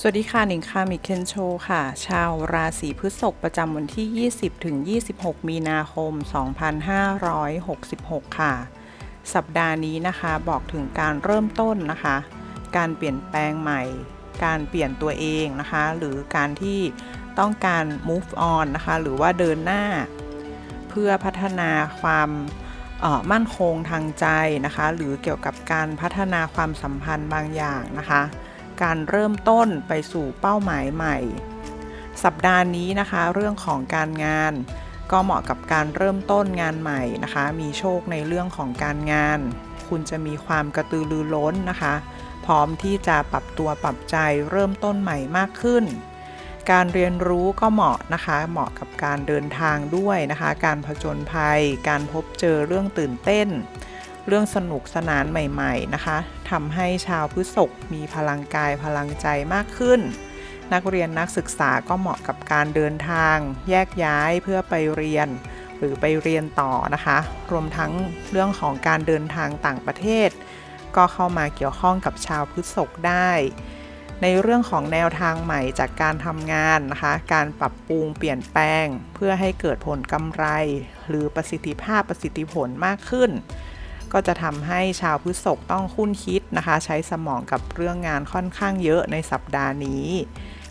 สวัสดีค่ะหนิงคามิเคนโชค่ะ ชาวราศีพฤษภประจำวันที่ 20ถึง26 มีนาคม 2566 ค่ะ สัปดาห์นี้นะคะบอกถึงการเริ่มต้นนะคะ การเปลี่ยนแปลงใหม่ การเปลี่ยนตัวเองนะคะ หรือการที่ต้องการ move on นะคะ หรือว่าเดินหน้า เพื่อพัฒนาความมั่นคงทางใจนะคะ หรือเกี่ยวกับการพัฒนาความสัมพันธ์บางอย่างนะคะ การเริ่มต้นไปสู่เป้าหมายใหม่ สัปดาห์นี้นะคะ เรื่องของการงาน ก็เหมาะกับการเริ่มต้นงานใหม่นะคะ มีโชคในเรื่องของการงาน คุณจะมีความกระตือรือร้นนะคะ พร้อมที่จะปรับตัวปรับใจเริ่มต้นใหม่มากขึ้น การเรียนรู้ก็เหมาะนะคะ เหมาะกับการเดินทางด้วยนะคะ การผจญภัย การพบเจอเรื่องตื่นเต้น เรื่องสนุกสนานใหม่ๆนะคะทำให้ชาวพฤษภมีพลังกายพลังใจมากขึ้น นักเรียนนักศึกษาก็เหมาะกับการเดินทาง แยกย้ายเพื่อไปเรียน หรือไปเรียนต่อนะคะ รวมทั้งเรื่องของการเดินทางต่างประเทศ ก็เข้ามาเกี่ยวข้องกับชาวพฤษภได้ในเรื่องของแนวทางใหม่จากการทำงานนะคะ การปรับปรุงเปลี่ยนแปลง เพื่อให้เกิดผลกำไร หรือประสิทธิภาพประสิทธิผลมากขึ้น ก็จะทำให้ชาวพฤษภต้องคุ้นคิดนะคะ ใช้สมองกับเรื่องงานค่อนข้างเยอะในสัปดาห์นี้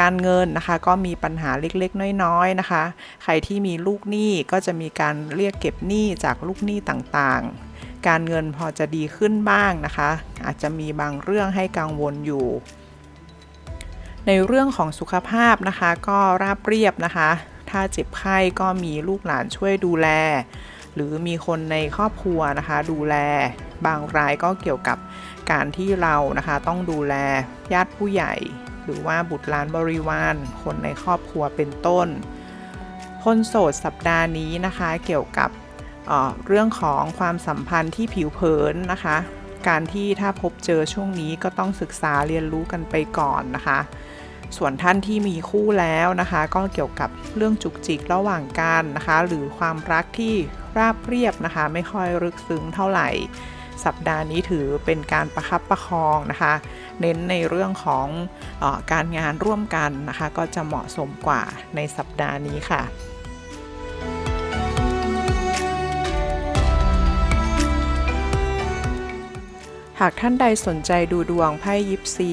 การเงินนะคะก็มีปัญหาเล็กๆ น้อยๆนะคะ ใครที่มีลูกหนี้ก็จะมีการเรียกเก็บหนี้จากลูกหนี้ต่างๆ การเงินพอจะดีขึ้นบ้างนะคะ อาจจะมีบางเรื่องให้กังวลอยู่ในเรื่องของสุขภาพนะคะก็ราบเรียบนะคะ ถ้าเจ็บไข้ก็มีลูกหลานช่วยดูแล หรือมีคนในครอบครัวนะคะ ดูแลบางรายก็เกี่ยวกับการที่เรานะคะ ต้องดูแลญาติผู้ใหญ่ หรือว่าบุตรหลานบริวาร คนในครอบครัวเป็นต้น คนโสดสัปดาห์นี้นะคะเกี่ยวกับเออเรื่องของความสัมพันธ์ที่ผิวเผินนะคะ การที่ถ้าพบเจอช่วงนี้ก็ต้องศึกษาเรียนรู้กันไปก่อนนะคะ ส่วนท่านที่มีคู่แล้วนะคะ ก็เกี่ยวกับเรื่องจุกจิกระหว่างกันนะคะ หรือความรักที่ราบเรียบนะคะ ไม่ค่อยลึกซึ้งเท่าไหร่ สัปดาห์นี้ถือเป็นการประคับประคองนะคะ เน้นในเรื่องของออการงานร่วมกันนะคะ ก็จะเหมาะสมกว่าในสัปดาห์นี้ค่ะหากท่านใดสนใจดูดวงไพ่ยิปซี